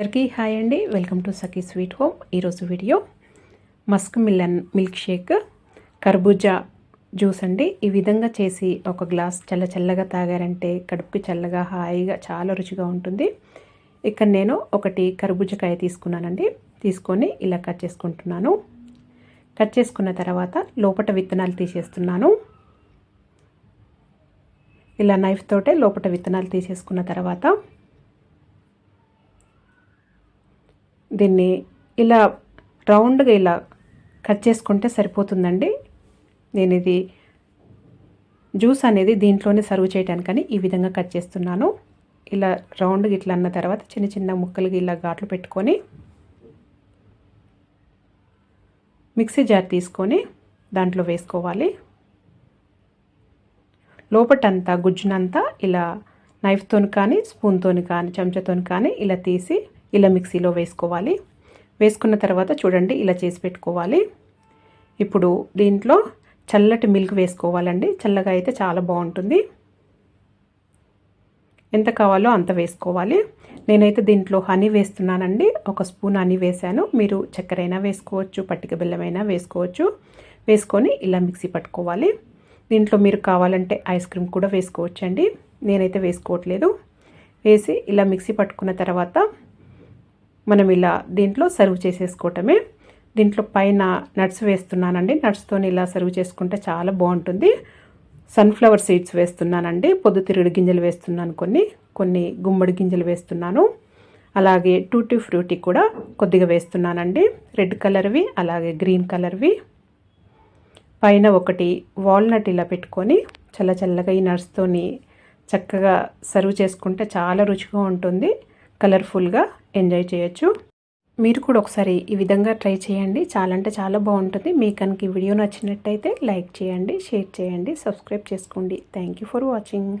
అందరికీ హాయ్ అండి. Welcome to Sakhi sweet home. ఈరోజు video musk melon milk shake కర్బూజా జ్యూస్ అండి. ఈ విధంగా చేసి ఒక గ్లాస్ చల్ల చల్లగా తాగారంటే కడుపుకి చల్లగా హాయిగా చాలా రుచిగా ఉంటుంది. ఇక్కడ నేను ఒకటి కర్బూజకాయ తీసుకున్నానండి. తీసుకొని ఇలా కట్ చేసుకుంటున్నాను. కట్ చేసుకున్న తర్వాత లోపట విత్తనాలు తీసేస్తున్నాను. ఇలా నైఫ్ తోటే లోపట విత్తనాలు తీసేసుకున్న తర్వాత దీన్ని ఇలా రౌండ్గా ఇలా కట్ చేసుకుంటే సరిపోతుందండి. నేను ఇది జ్యూస్ అనేది దీంట్లోనే సర్వ్ చేయడానికని ఈ విధంగా కట్ చేస్తున్నాను. ఇలా రౌండ్గా ఇట్లా అన్న తర్వాత చిన్న చిన్న ముక్కలుగా ఇలా ఘాట్లు పెట్టుకొని మిక్సీ జార్ తీసుకొని దాంట్లో వేసుకోవాలి. లోపటంతా గుజ్జునంతా ఇలా నైఫ్తో కానీ స్పూన్తో కానీ చెంచాతో కానీ ఇలా తీసి ఇలా మిక్సీలో వేసుకోవాలి. వేసుకున్న తర్వాత చూడండి ఇలా చేసి పెట్టుకోవాలి. ఇప్పుడు దీంట్లో చల్లటి మిల్క్ వేసుకోవాలండి. చల్లగా అయితే చాలా బాగుంటుంది. ఎంత కావాలో అంత వేసుకోవాలి. నేనైతే దీంట్లో హనీ వేస్తున్నానండి. ఒక స్పూన్ హనీ వేసాను మీరు చక్కెరైనా వేసుకోవచ్చు పట్టిక బెల్లమైనా వేసుకోవచ్చు. వేసుకొని ఇలా మిక్సీ పట్టుకోవాలి. దీంట్లో మీరు కావాలంటే ఐస్ క్రీమ్ కూడా వేసుకోవచ్చు అండి నేనైతే వేసుకోవట్లేదు. వేసి ఇలా మిక్సీ పట్టుకున్న తర్వాత మనం ఇలా దీంట్లో సర్వ్ చేసేసుకోవటమే. దీంట్లో పైన నట్స్ వేస్తున్నానండి. నట్స్తో ఇలా సర్వ్ చేసుకుంటే చాలా బాగుంటుంది. సన్ఫ్లవర్ సీడ్స్ వేస్తున్నానండి. పొద్దుతిరుగుడు గింజలు వేస్తున్నాను కొన్ని. కొన్ని గుమ్మడి గింజలు వేస్తున్నాను. అలాగే టూటీ ఫ్రూటీ కూడా కొద్దిగా వేస్తున్నానండి. రెడ్ కలర్వి అలాగే గ్రీన్ కలర్వి పైన ఒకటి వాల్నట్ ఇలా పెట్టుకొని చల్ల చల్లగా ఈ నట్స్తోని చక్కగా సర్వ్ చేసుకుంటే చాలా రుచిగా ఉంటుంది. కలర్ఫుల్గా ఎంజాయ్ చేయొచ్చు. మీరు కూడా ఒకసారి ఈ విధంగా ట్రై చేయండి. చాలా అంటే చాలా బాగుంటుంది. మీకు కనుక ఈ వీడియో నచ్చినట్టయితే లైక్ చేయండి షేర్ చేయండి సబ్స్క్రైబ్ చేసుకోండి. Thank you for watching.